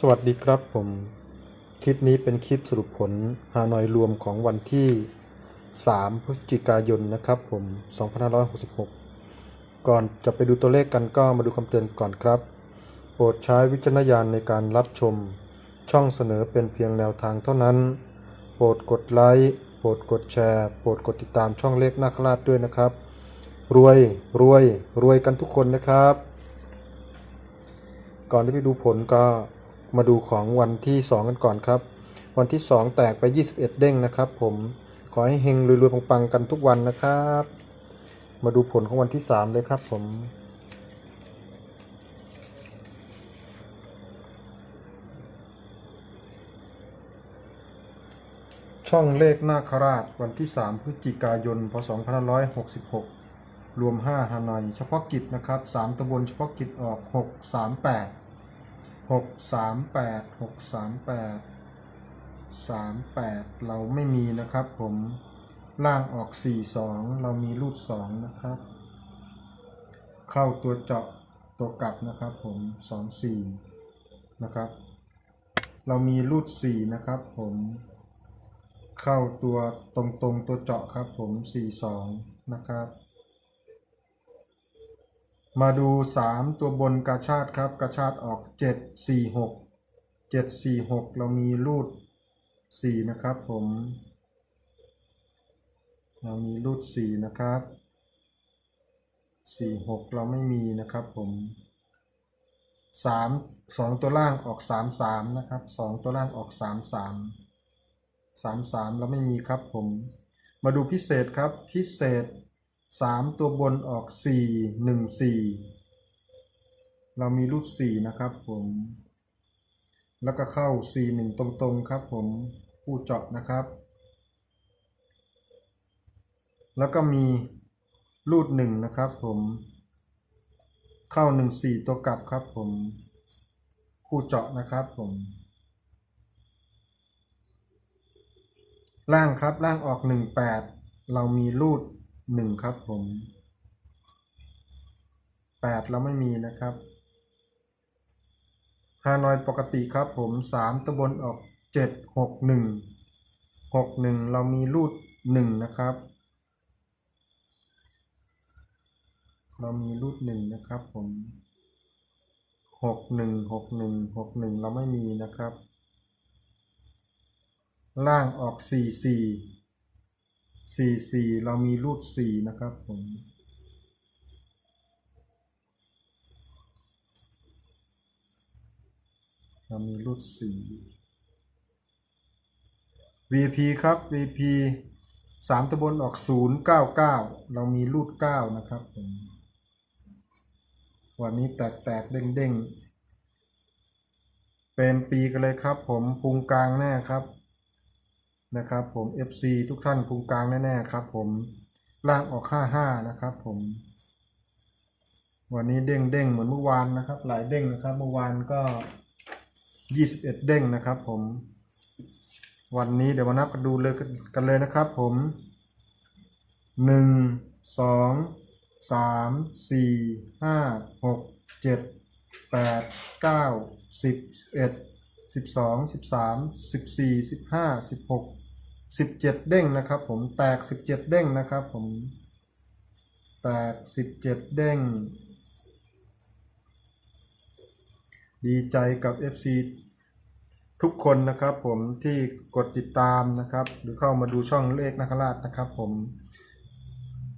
สวัสดีครับผม คลิปนี้เป็นคลิปสรุปผลฮานอยรวมของวันที่ 3 พฤศจิกายนนะครับผม 2566 ก่อนจะไปดูตัวเลขกันก็มาดูคำเตือนก่อนครับ โปรดใช้วิจารณญาณในการรับชม ช่องเสนอเป็นเพียงแนวทางเท่านั้น โปรดกดไลค์โปรดกดแชร์โปรดกดติดตามช่องเลขนาคราชด้วยนะครับ รวยรวยรวยกันทุกคนนะครับ ก่อนที่ไปดูผลก็ มาดูของวันที่ 2 กันก่อนครับ วันที่ 2 แตกไป 21 เด้งนะครับ ผมขอให้เฮงรวยๆปังๆกันทุกวันนะครับ มาดูผลของวันที่ 3 เลยครับ ผมช่องเลขนาคราชวันที่ 3 พฤศจิกายน พศ 2566 รวม 5 ฮานอยเฉพาะกิจนะครับ 3ตำบลเฉพาะกิจออก 638 638 638 38เราไม่มีนะครับผมล่างออก42เรามีรูด2นะครับ เข้าตัวเจาะตัวกลับนะครับผม24นะครับ เรามีรูด4นะครับผมเข้าตัวตรงตรงๆตัวเจาะครับผม42นะครับ มาดู 3 ตัวบนกาชาติครับกาชาติออก 7 4 6 7 4 6 เรามีรูด 4 นะครับผม เรามีรูด 4 นะครับ 4 6 เราไม่มีนะครับผม 3 2 ตัวล่างออก 3 3 นะครับ 2 ตัวล่างออก 3 3 3 3 เราไม่มีครับผม มาดูพิเศษครับพิเศษ 3ตัวบนออก4 1 4เรามีรูด4นะครับผม แล้วก็เข้า4 1ตรงๆครับผมผู้เจาะนะครับ แล้วก็มีรูด1นะครับผมเข้า1 4ตัวกลับครับผมผู้เจาะนะครับผมล่างครับล่างออก 1 8 เรามีรูด หนึ่งครับผมแปดเราไม่มีนะครับฮานอยปกติครับผมสามตะบนออกเจ็ดหกหนึ่งหกหนึ่งเรามีรูดหนึ่งนะครับ เรามีรูดหนึ่งนะครับผมหกหนึ่งหกหนึ่งหกหนึ่งเราไม่มีนะครับ ล่างออกสี่สี่ 4 4 เรามีรูด4นะครับผมเรามีรูด4 VP ครับ VP 3ตะบนออก 0 9 9 เรามีรูด9นะครับผมวันนี้แตกแตกเด้งเด้งเป็นปีกันเลยครับผมพุงกลางแน่ครับ นะครับผม FC ทุกท่านพุงกลางแน่ๆครับผมล่างออก55นะครับผม วันนี้เด้งเด้งเหมือนเมื่อวานนะครับ หลายเด้งนะครับ เมื่อวานก็ 21 เด้งนะครับผม วันนี้เดี๋ยวมานับกันดูเลยกันเลยนะครับผมหนึ่งสองสามสี่ห้าหกเจ็ ดแปดเก้าสิบเอ็ดสิบสองสิบสามสิบสี่สิบห้าสิบหกสิบเจ็ดเด้งนะครับ ผมแตกสิบเจ็ดเด้งนะครับ ผมแตกสิบเจ็ดเด้ง ดีใจกับ FC ทุกคนนะครับผมที่กดติดตามนะครับ หรือเข้ามาดูช่องเลขนาคราชนะครับ ผม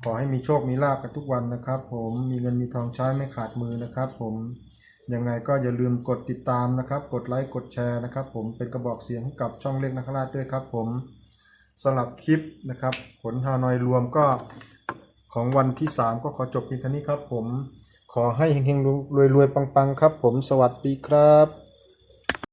ขอให้มีโชคมีลาบกันทุกวันนะครับ ผมมีเงินมีทองใช้ไม่ขาดมือนะครับ ผมยังไงก็อย่าลืมกดติดตามนะครับ กดไลค์กดแชร์นะครับ ผมเป็นกระบอกเสียงให้กับช่องเลขนาคราชด้วยครับ ผม สำหรับคลิปนะครับ ผลฮานอยรวมก็ของวันที่ 3 ก็ขอจบเพียงเท่านี้ครับผมขอให้เฮงๆรวยๆปังๆครับผมสวัสดีครับ